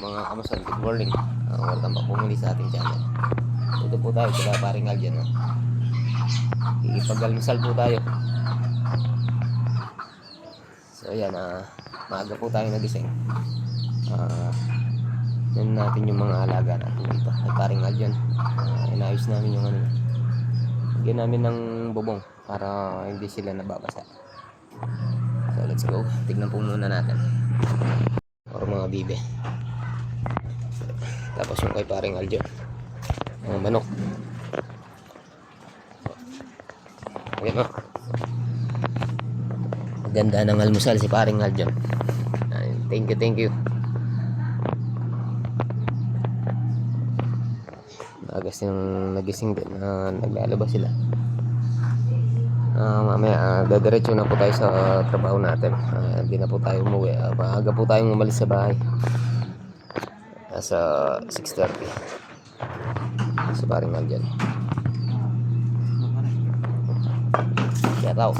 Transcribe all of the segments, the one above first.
mga kamusan, good morning. Uh, welcome back po muli sa ating channel. Ito po tayo, sila paring Aljan. No? Ikipag-almusal po tayo. So yan, ah maaga po tayo nagising. Ah yan natin yung mga alaga natin dito. Ay paring Aljan. Ah, inayos namin yung ano. Lagyan namin ng bubong para hindi sila nababasa. So let's go. Tignan po muna natin. Or mga bibe. Tapos yung kay paring Aljo. Mga manok. Ayan o. Maganda ng almusal si paring Aljo. Thank you, thank you. Agas yung nagising din na naglalabas sila. Ah, mamaya uh, dadiretso na po tayo sa ah, trabaho natin. Ah, Hindi na po tayo umuwi. Ah, maaga po tayong umalis sa bahay. Nasa 6.30. Sa paring nandyan. Shout out.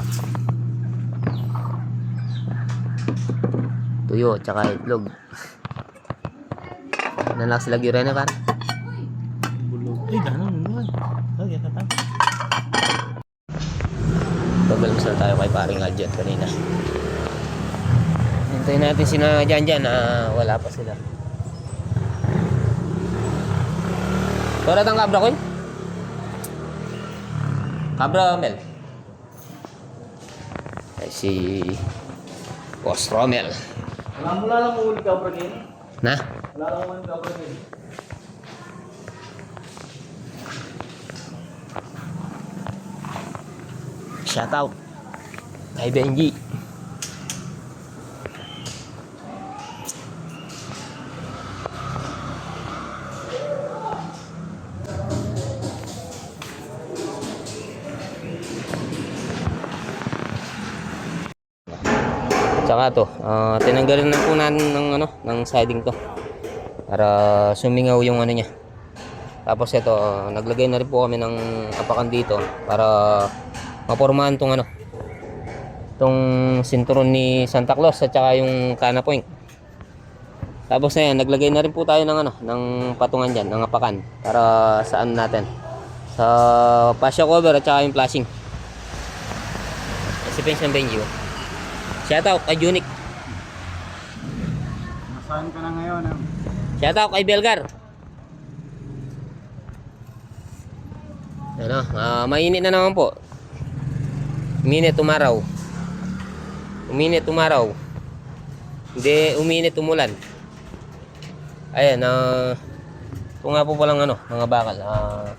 Tuyo, tsaka itlog. Nalak sila gyurene par. Bulog. Ay, dahan naman. Lagi ka ta. Pagbalmasal tayo kay paring Aljan kanina. Hintayin natin sina Jan Jan na wala pa sila. Wala tang kabra ko eh. Kabra Mel. Ay si Boss Romel. Wala mo lang mo ulit ka bro din. Na? Wala lang mo ulit ka bro din. Shout out kay Benji. Tsaka to, ah, tinanggalin na po natin ng ano, ng siding to para sumingaw yung ano niya. Tapos ito, ah, naglagay na rin po kami ng apakan dito para mapormahan tong ano tong sinturon ni Santa Claus at saka yung Kana Point. Tapos na naglagay na rin po tayo ng ano, ng patungan diyan, ng apakan para saan natin. Sa fascia cover at saka yung flashing. Si Pension Benji. Shout out kay Unique. Nasaan ka na ngayon? ah? Shout out kay Belgar. Ano, ah, mainit na naman po. Uminit umaraw. Uminit umaraw. Hindi uminit umulan. Ayan, ah, ito nga po palang ano, mga bakal. Ah,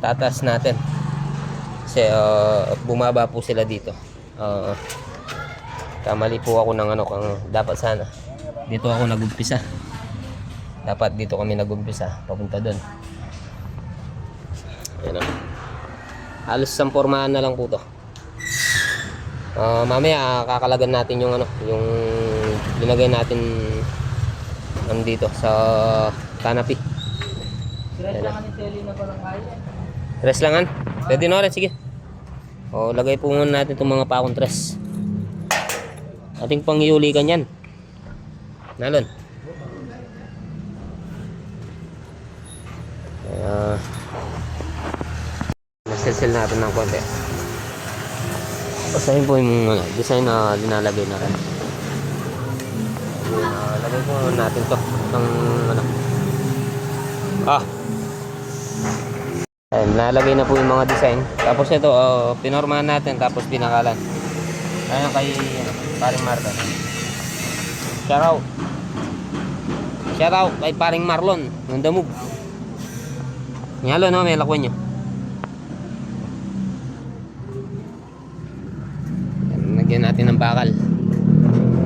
tatas natin. Kasi ah, bumaba po sila dito. Ah, kamali po ako ng ano, kung dapat sana. Dito ako nagumpisa. Dapat dito kami nagumpisa, papunta doon. Ayan o. Halos isang pormahan na lang po to. Ah, mamaya kakalagan natin yung ano, yung linagay natin ano dito sa canopy. Stress lang ni Telly na parang kaya. Tres langan? Pwede na rin, sige. O, lagay po muna natin itong mga pakong tres. Ating pangyulikan yan. Nalon. Kaya, nasilsil natin ng konti. Basahin po yung ano, design na linalagay na rin. Uh, lagay po natin to ng ano. Ah, Ayan, nalagay na po yung mga design. Tapos ito, uh, pinormahan natin, tapos pinakalan. Ayan kay ano, paring Marlon. Shout out. Shout out kay paring Marlon, ng Damog. Nyalo no, may lakwan nyo. Lagyan natin ng bakal.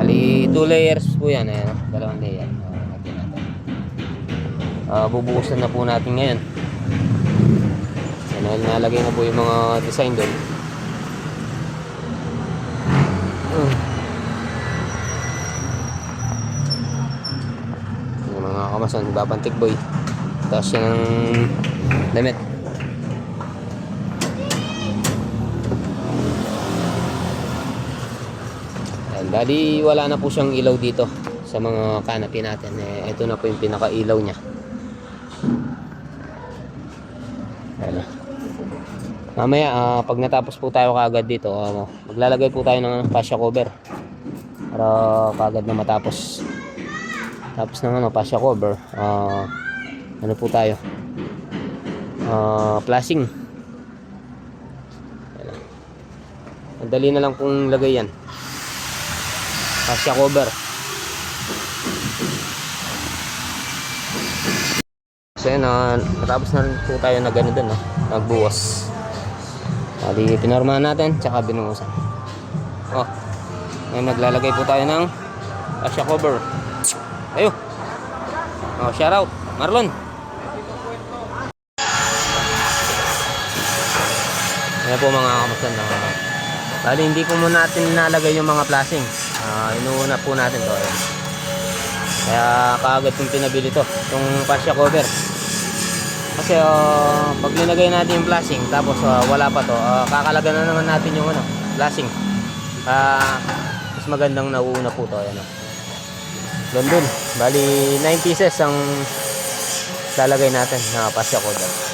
Bali, 2 layers po yan. Ayan, dalawang layer. Uh, lagyan natin. Ah, bubuhusan na po natin ngayon. Yan, nalagay na po yung mga design doon. Uh. Yung mga kamasan, babantik boy. Tapos yan ang damit. Ayan, bali wala na po siyang ilaw dito. sa mga canopy natin. Eh, ito na po yung pinakailaw niya. Ayan. Mamaya, ah, pag natapos po tayo kaagad dito, ano, maglalagay po tayo ng fascia cover. Para kaagad na matapos. Tapos ng ano, fascia cover, ah, ano po tayo? Ah, flashing. Madali na lang pong lagay yan. Fascia cover. So yun, ah, natapos na rin po tayo na gano'n dun, no? nagbuwas. Bali, pinormahan natin, tsaka binuhusan. Oh, ngayon maglalagay po tayo ng fascia cover. Ayo. Oh, shout out, Marlon. Ayan po mga kamusta na. Bali, hindi po muna natin nalagay yung mga flashing. Ah, inuuna po natin to. Ayan. Kaya kaagad kong pinabili to, itong fascia cover. Kasi uh, pag nilagay natin yung flashing tapos ah, wala pa to, uh, kakalaga na naman natin yung ano, flashing. Ah, mas magandang nauuna po to, ayan. oh. Doon. Bali 9 pieces ang lalagay natin na fascia cover.